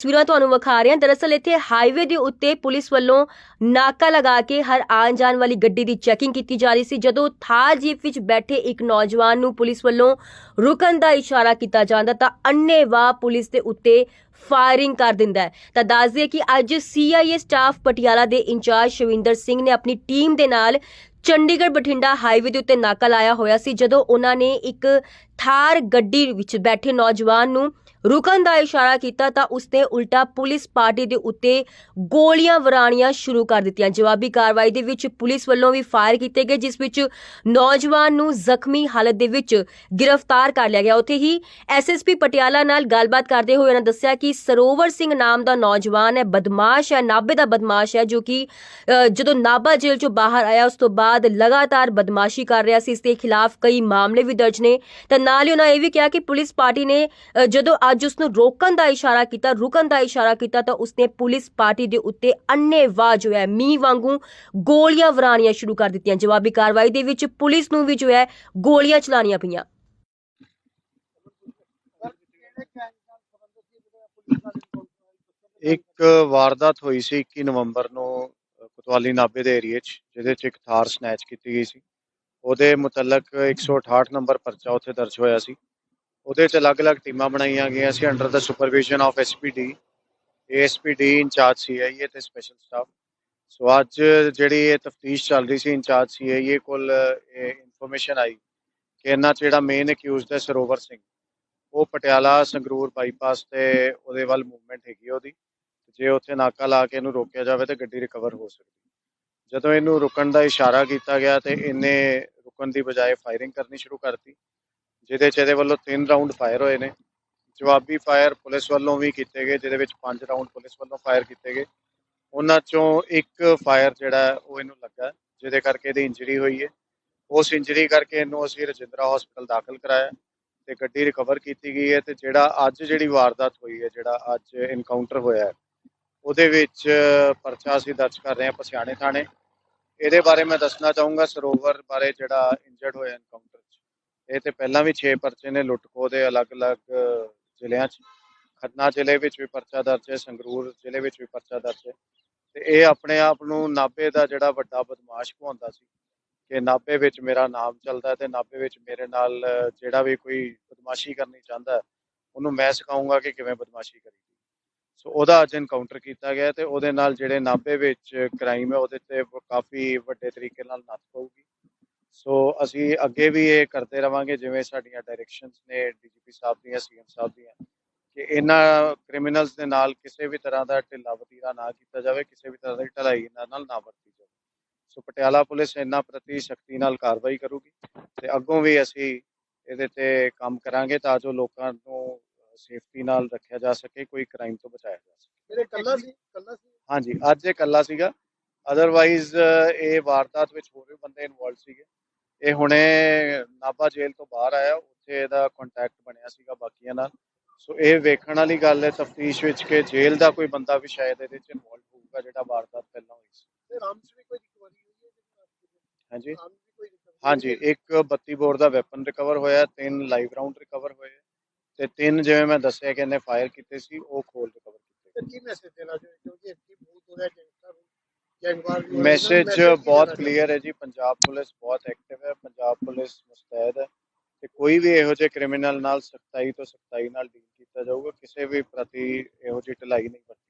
ਤਸਵੀਰਾਂ ਤੁਹਾਨੂੰ ਵਿਖਾ ਰਹੇ ਹਾਂ। ਦਰਅਸਲ ਇੱਥੇ ਹਾਈਵੇ ਦੇ ਉੱਤੇ ਪੁਲਿਸ ਵੱਲੋਂ ਨਾਕਾ ਲਗਾ ਕੇ ਹਰ ਆਉਣ ਜਾਣ ਵਾਲੀ ਗੱਡੀ ਦੀ ਚੈਕਿੰਗ ਕੀਤੀ ਜਾ ਰਹੀ ਸੀ। ਜਦੋਂ ਥਾਰ ਜੀਪ ਵਿੱਚ ਬੈਠੇ ਇੱਕ ਨੌਜਵਾਨ ਨੂੰ ਪੁਲਿਸ ਵੱਲੋਂ ਰੁਕਣ ਦਾ ਇਸ਼ਾਰਾ ਕੀਤਾ ਜਾਂਦਾ, ਤਾਂ ਅੰਨ੍ਹੇਵਾਹ ਪੁਲਿਸ ਦੇ ਉੱਤੇ ਫਾਇਰਿੰਗ ਕਰ ਦਿੰਦਾ ਹੈ। ਤਾਂ ਦੱਸ ਦਈਏ ਕਿ ਅੱਜ ਸੀਆਈਏ ਸਟਾਫ ਪਟਿਆਲਾ ਦੇ ਇੰਚਾਰਜ ਸ਼ਵਿੰਦਰ ਸਿੰਘ ਨੇ ਆਪਣੀ ਟੀਮ ਦੇ ਨਾਲ ਚੰਡੀਗੜ੍ਹ ਬਠਿੰਡਾ ਹਾਈਵੇ ਦੇ ਉੱਤੇ ਨਾਕਾ ਲਾਇਆ ਹੋਇਆ ਸੀ, ਜਦੋਂ ਉਹਨਾਂ ਨੇ ਇੱਕ ਥਾਰ ਗੱਡੀ ਵਿੱਚ ਬੈਠੇ ਨੌਜਵਾਨ ਨੂੰ ਰੁਕਣ ਦਾ ਇਸ਼ਾਰਾ ਕੀਤਾ ਤਾਂ ਉਸਨੇ ਉਲਟਾ ਪੁਲਿਸ ਪਾਰਟੀ ਦੇ ਉੱਤੇ ਗੋਲੀਆਂ ਵਰਾਣੀਆਂ ਸ਼ੁਰੂ ਕਰ ਦਿੱਤੀਆਂ। ਜਵਾਬੀ ਕਾਰਵਾਈ ਦੇ ਵਿੱਚ ਪੁਲਿਸ ਵੱਲੋਂ ਵੀ ਫਾਇਰ ਕੀਤੇ ਗਏ, ਜਿਸ ਵਿੱਚ ਨੌਜਵਾਨ ਨੂੰ ਜ਼ਖਮੀ ਹਾਲਤ ਦੇ ਵਿੱਚ ਗ੍ਰਿਫਤਾਰ ਕਰ ਲਿਆ ਗਿਆ। ਉੱਥੇ ਹੀ ਐਸਐਸਪੀ ਪਟਿਆਲਾ ਨਾਲ ਗੱਲਬਾਤ ਕਰਦੇ ਹੋਏ ਉਹਨਾਂ ਦੱਸਿਆ ਕਿ ਸਰੋਵਰ ਸਿੰਘ ਨਾਮ ਦਾ ਨੌਜਵਾਨ ਹੈ, ਬਦਮਾਸ਼ ਹੈ, ਨਾਭੇ ਦਾ ਬਦਮਾਸ਼ ਹੈ, ਜੋ ਕਿ ਜਦੋਂ ਨਾਭਾ ਜੇਲ੍ਹ ਚੋਂ ਬਾਹਰ ਆਇਆ, ਉਸ ਤੋਂ ਬਾਅਦ ਲਗਾਤਾਰ ਬਦਮਾਸ਼ੀ ਕਰ ਰਿਹਾ ਸੀ। ਇਸ ਦੇ ਖਿਲਾਫ ਕਈ ਮਾਮਲੇ ਵੀ ਦਰਜ ਨੇ। ਤਾਂ ਨਾਲ ਹੀ ਉਹਨਾਂ ਇਹ ਵੀ ਕਿਹਾ ਕਿ ਪੁਲਿਸ ਪਾਰਟੀ ਨੇ ਜਦੋਂ ਅੱਜ ਉਸ ਨੂੰ ਰੋਕਣ ਦਾ ਇਸ਼ਾਰਾ ਕੀਤਾ, ਰੁਕਣ ਦਾ ਇਸ਼ਾਰਾ ਕੀਤਾ, ਤਾਂ ਉਸਨੇ ਪੁਲਿਸ ਪਾਰਟੀ ਦੇ ਉੱਤੇ ਅੰਨ੍ਹੇਵਾਹ ਜੋ ਹੈ, ਮੀਂਹ ਵਾਂਗੂ ਗੋਲੀਆਂ ਵਰਾਣੀਆਂ ਸ਼ੁਰੂ ਕਰ ਦਿੱਤੀਆਂ। ਜਵਾਬੀ ਕਾਰਵਾਈ ਦੇ ਵਿੱਚ ਪੁਲਿਸ ਨੂੰ ਵੀ ਜੋ ਹੈ, ਗੋਲੀਆਂ ਚਲਾਉਣੀਆਂ ਪਈਆਂ। ਇੱਕ ਵਾਰਦਾਤ ਹੋਈ ਸੀ 21 ਨਵੰਬਰ ਨੂੰ ਕੋਤਵਾਲੀ ਨਾਭੇ ਦੇ ਏਰੀਏ 'ਚ, ਜਿਹਦੇ 'ਚ ਇੱਕ ਥਾਰ ਸਨੈਚ ਕੀਤੀ ਗਈ ਸੀ। ਉਹਦੇ ਮੁਤਲਕ 168 ਨੰਬਰ ਪਰਚਾ ਉੱਥੇ ਦਰਜ ਹੋਇਆ ਸੀ। ਉਹਦੇ 'ਚ ਅਲੱਗ-ਅਲੱਗ ਟੀਮਾਂ ਬਣਾਈਆਂ ਗਈਆਂ ਸੀ under the supervision of SPD ASPD incharge CIA ਤੇ ਸਪੈਸ਼ਲ ਸਟਾਫ ਸੋ ਅੱਜ ਜਿਹੜੀ ਇਹ ਤਫਤੀਸ਼ ਚੱਲ ਰਹੀ ਸੀ ਇੰਚਾਰਜ ਸੀਆਈਏ ਕੋਲ, ਇਹ ਇਨਫੋਰਮੇਸ਼ਨ ਆਈ ਕਿ ਇਹਨਾਂ 'ਚ ਜਿਹੜਾ ਮੇਨ ਅਕਿਊਜ਼ਡ ਹੈ ਸਰੋਵਰ ਸਿੰਘ, ਉਹ ਪਟਿਆਲਾ ਸੰਗਰੂਰ ਬਾਈਪਾਸ ਤੇ ਉਹਦੇ ਵੱਲ ਮੂਵਮੈਂਟ ਹੈਗੀ ਉਹਦੀ। ਜੇ ਉੱਥੇ ਨਾਕਾ ਲਾ ਕੇ ਇਹਨੂੰ ਰੋਕਿਆ ਜਾਵੇ ਤਾਂ ਗੱਡੀ ਰਿਕਵਰ ਹੋ ਸਕਦੀ। ਜਦੋਂ ਇਹਨੂੰ ਰੁਕਣ ਦਾ ਇਸ਼ਾਰਾ ਕੀਤਾ ਗਿਆ ਤੇ ਇਹਨੇ ਰੁਕਣ ਦੀ ਬਜਾਏ ਫਾਇਰਿੰਗ ਕਰਨੀ ਸ਼ੁਰੂ ਕਰਤੀ, ਜਿਹਦੇ ਚ ਇਹਦੇ ਵੱਲੋਂ ਤਿੰਨ ਰਾਉਂਡ ਫਾਇਰ ਹੋਏ ਨੇ। ਜਵਾਬੀ ਫਾਇਰ ਪੁਲਿਸ ਵੱਲੋਂ ਵੀ ਕੀਤੇ ਗਏ, ਜਿਹਦੇ ਵਿੱਚ ਪੰਜ ਰਾਉਂਡ ਪੁਲਿਸ ਵੱਲੋਂ ਫਾਇਰ ਕੀਤੇ ਗਏ। ਉਹਨਾਂ ਚੋਂ ਇੱਕ ਫਾਇਰ ਜਿਹੜਾ ਉਹ ਇਹਨੂੰ ਲੱਗਾ, ਜਿਹਦੇ ਕਰਕੇ ਇਹਦੀ ਇੰਜਰੀ ਹੋਈ ਹੈ। ਉਸ ਇੰਜਰੀ ਕਰਕੇ ਇਹਨੂੰ ਅਸੀਂ ਰਜਿੰਦਰਾ ਹਸਪੀਟਲ ਦਾਖਲ ਕਰਾਇਆ ਤੇ ਗੱਡੀ ਰਿਕਵਰ ਕੀਤੀ ਗਈ ਹੈ ਤੇ ਜਿਹੜਾ ਅੱਜ ਜਿਹੜੀ ਵਾਰਦਾਤ ਹੋਈ ਹੈ, ਜਿਹੜਾ ਅੱਜ ਇਨਕਾਊਂਟਰ ਹੋਇਆ ਹੈ ਉਹਦੇ ਵਿੱਚ ਪਰਚਾ ਅਸੀਂ ਦਰਜ ਕਰ ਰਹੇ ਹਾਂ ਪਸਿਆਣੇ ਥਾਣੇ। ਇਹਦੇ ਬਾਰੇ ਮੈਂ ਦੱਸਣਾ ਚਾਹੂੰਗਾ ਸਰੋਵਰ ਬਾਰੇ ਜਿਹੜਾ ਇੰਜਰਡ ਹੋਇਆ ਇਨਕਾਊਂਟਰ 'ਚ। ਇਹ ਤੇ ਪਹਿਲਾਂ ਵੀ 6 ਪਰਚੇ ਨੇ ਲੁੱਟਖੋ ਦੇ ਅਲੱਗ-ਅਲੱਗ ਜ਼ਿਲ੍ਹਿਆਂ 'ਚ। ਖੰਨਾ ਜ਼ਿਲ੍ਹੇ ਵਿੱਚ ਵੀ ਪਰਚਾ ਦਰਜ ਹੈ, ਸੰਗਰੂਰ ਜ਼ਿਲ੍ਹੇ ਵਿੱਚ ਵੀ ਪਰਚਾ ਦਰਜ ਹੈ। ਤੇ ਇਹ ਆਪਣੇ ਆਪ ਨੂੰ ਨਾਭੇ ਦਾ ਜਿਹੜਾ ਵੱਡਾ ਬਦਮਾਸ਼ ਭਵਾਉਂਦਾ ਸੀ ਕਿ ਨਾਭੇ ਵਿੱਚ ਮੇਰਾ ਨਾਮ ਚੱਲਦਾ ਹੈ ਤੇ ਨਾਭੇ ਵਿੱਚ ਮੇਰੇ ਨਾਲ ਜਿਹੜਾ ਵੀ ਕੋਈ ਬਦਮਾਸ਼ੀ ਕਰਨੀ ਚਾਹੁੰਦਾ, ਉਹਨੂੰ ਮੈਂ ਸਿਖਾਉਂਗਾ ਕਿ ਕਿਵੇਂ ਬਦਮਾਸ਼ੀ ਕਰੀਦੀ ਸੋ ਉਹਦਾ ਅੱਜ ਐਨਕਾਊਂਟਰ ਕੀਤਾ ਗਿਆ ਤੇ ਉਹਦੇ ਨਾਲ ਜਿਹੜੇ ਨਾਭੇ ਵਿੱਚ ਕ੍ਰਾਈਮ ਹੈ, ਉਹਦੇ ਤੇ ਕਾਫੀ ਵੱਡੇ ਤਰੀਕੇ ਨਾਲ ਨੱਥ ਪਊਗੀ। ਸੋ ਅਸੀਂ ਅੱਗੇ ਵੀ ਇਹ ਕਰਦੇ ਰਵਾਂਗੇ, ਜਿਵੇਂ ਸਾਡੀਆਂ ਡਾਇਰੈਕਸ਼ਨਸ ਨੇ ਡੀਜੀਪੀ ਸਾਹਿਬ ਦੀਆਂ ਸੀਐਮ ਸਾਹਿਬ ਦੀਆਂ, ਕਿ ਇਹਨਾਂ ਕ੍ਰਿਮੀਨਲਸ ਦੇ ਨਾਲ ਕਿਸੇ ਵੀ ਤਰ੍ਹਾਂ ਦਾ ਢਿੱਲਾ ਵਤੀਰਾ ਨਾ ਕੀਤਾ ਜਾਵੇ, ਕਿਸੇ ਵੀ ਤਰ੍ਹਾਂ ਦੀ ਢਲਾਈ ਇਹਨਾਂ ਨਾਲ ਨਾ ਵਰਤੀ ਜਾਵੇ। ਸੋ ਪਟਿਆਲਾ ਪੁਲਿਸ ਇਹਨਾਂ ਪ੍ਰਤੀ ਸ਼ਕਤੀ ਨਾਲ ਕਾਰਵਾਈ ਕਰੂਗੀ ਤੇ ਅੱਗੋਂ ਵੀ ਅਸੀਂ ਇਹਦੇ ਤੇ ਕੰਮ ਕਰਾਂਗੇ ਤਾਂ ਜੋ ਲੋਕਾਂ ਨੂੰ ਸੇਫਟੀ ਨਾਲ ਰੱਖਿਆ ਜਾ ਸਕੇ ਕੋਈ ਕ੍ਰਾਈਮ ਤੋਂ ਬਚਾਇਆ ਜਾ ਸਕੇ। ਮੇਰੇ ਕੱਲਾ ਸੀ ਕੱਲਾ ਸੀ? ਹਾਂਜੀ ਅੱਜ ਇਹ ਇਕੱਲਾ ਸੀਗਾ। ਅਦਰਵਾਈਜ਼ ਇਹ ਵਾਰਦਾਤ ਵਿੱਚ ਹੋਰ ਵੀ ਬੰਦੇ ਇਨਵੋਲਡ ਸੀਗੇ। ਇਹ ਹੁਣੇ ਨਾਭਾ ਜੇਲ੍ਹ ਤੋਂ ਬਾਹਰ ਆਇਆ ਉੱਥੇ ਇਹਦਾ ਕੰਟੈਕਟ ਬਣਿਆ ਸੀਗਾ ਬਾਕੀਆਂ ਨਾਲ। ਸੋ ਇਹ ਵੇਖਣ ਵਾਲੀ ਗੱਲ ਹੈ ਤਫਤੀਸ਼ ਵਿੱਚ ਕਿ ਜੇਲ੍ਹ ਦਾ ਕੋਈ ਬੰਦਾ ਵੀ ਸ਼ਾਇਦ ਇਹਦੇ ਚ ਇਨਵੋਲਡ ਹੋਊਗਾ ਜਿਹੜਾ ਵਾਰਦਾਤ ਪਹਿਲਾਂ ਹੋਈ ਸੀ। ਤੇ ਰਾਮ ਵੀ ਕੋਈ ਰਿਕਵਰੀ ਹੋਈ ਹੈ ਹਾਂਜੀ। ਹਾਂਜੀ? ਇੱਕ 32 ਬੋਰ ਦਾ ਵੈਪਨ ਰਿਕਵਰ ਹੋਇਆ ਤਿੰਨ ਲਾਈਵ ਰਾਉਂਡ ਰਿਕਵਰ ਹੋਏ। ਤੇ ਤਿੰਨ ਜਿਵੇਂ ਮੈਂ ਦੱਸਿਆ ਕਿ ਇਹਨੇ ਫਾਇਰ ਕੀਤੇ ਸੀ ਉਹ ਖੋਲ ਰਿਕਵਰ ਕੀਤੇ। ਕੀ ਮੈਸੇਜ ਦੇਣਾ ਚਾਹੁੰਦੇ ਕਿਉਂਕਿ ਇੱਥੇ ਬਹੁਤ ਹੋ ਰਿਹਾ ਗੈਂਗਸਟਰ ਮੈਸੇਜ ਕਲੀਅਰ ਹੈ ਜੀ। ਪੰਜਾਬ ਪੁਲਿਸ ਬਹੁਤ ਐਕਟਿਵ ਹੈ। ਪੰਜਾਬ ਪੁਲਿਸ ਮੁਸਤੈਦ ਹੈ। ਤੇ ਕੋਈ ਵੀ ਇਹੋ ਜਿਹੇ ਕ੍ਰਿਮੀਨਲ ਨਾਲ ਸਖਤਾਈ ਤੋਂ ਸਖਤਾਈ ਨਾਲ ਡੀਲ ਕੀਤਾ ਜਾਊਗਾ ਕਿਸੇ ਵੀ ਪ੍ਰਤੀ ਇਹੋ ਜਿਹੀ ਢਿਲਾਈ ਨਹੀਂ ਵਰਤੀ